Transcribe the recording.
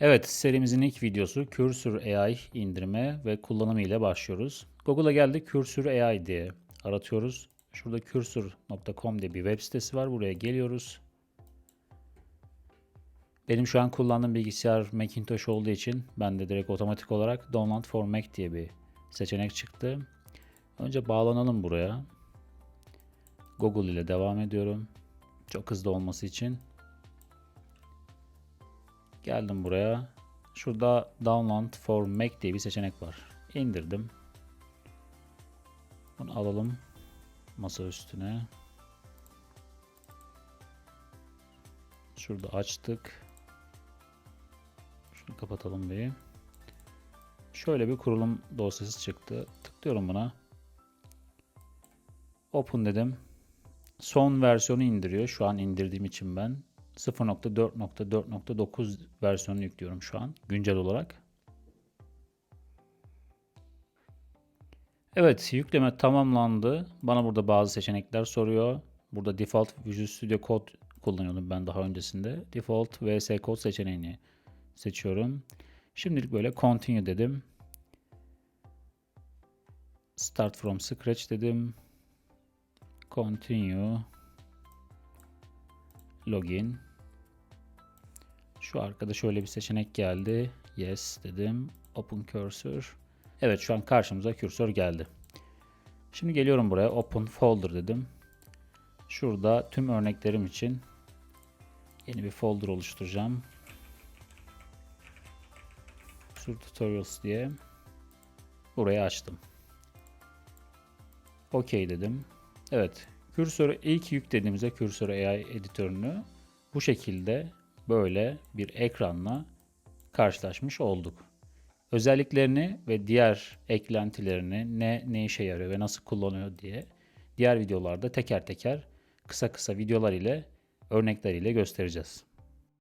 Evet, serimizin ilk videosu Cursor AI indirme ve kullanımı ile başlıyoruz. Google'a geldik Cursor AI diye aratıyoruz. Şurada cursor.com diye bir web sitesi var. Buraya geliyoruz. Benim şu an kullandığım bilgisayar Macintosh olduğu için ben de direkt otomatik olarak Download for Mac diye bir seçenek çıktı. Önce bağlanalım buraya. Google ile devam ediyorum. Çok hızlı olması için. Geldim buraya. Şurada Download for Mac diye bir seçenek var. İndirdim. Bunu alalım masa üstüne. Şurada açtık. Şunu kapatalım bir. Şöyle bir kurulum dosyası çıktı. Tıklıyorum buna. Open dedim. Son versiyonu indiriyor. Şu an indirdiğim için ben. 0.4.4.9 versiyonunu yüklüyorum şu an güncel olarak. Evet yükleme tamamlandı. Bana burada bazı seçenekler soruyor. Burada default Visual Studio Code kullanıyordum ben daha öncesinde. Default VS Code seçeneğini seçiyorum. Şimdilik böyle continue dedim. Start from scratch dedim. Continue. Login. Şu arkada şöyle bir seçenek geldi. Yes dedim. Open cursor. Evet şu an karşımıza kürsör geldi. Şimdi geliyorum buraya. Open folder dedim. Şurada tüm örneklerim için yeni bir folder oluşturacağım. Sur tutorials diye. Burayı açtım. OK dedim. Evet. Kürsörü ilk yüklediğimizde Cursor AI editörünü bu şekilde böyle bir ekranla karşılaşmış olduk. Özelliklerini ve diğer eklentilerini ne ne işe yarıyor ve nasıl kullanıyor diye diğer videolarda teker teker kısa kısa videolar ile örnekler ile göstereceğiz.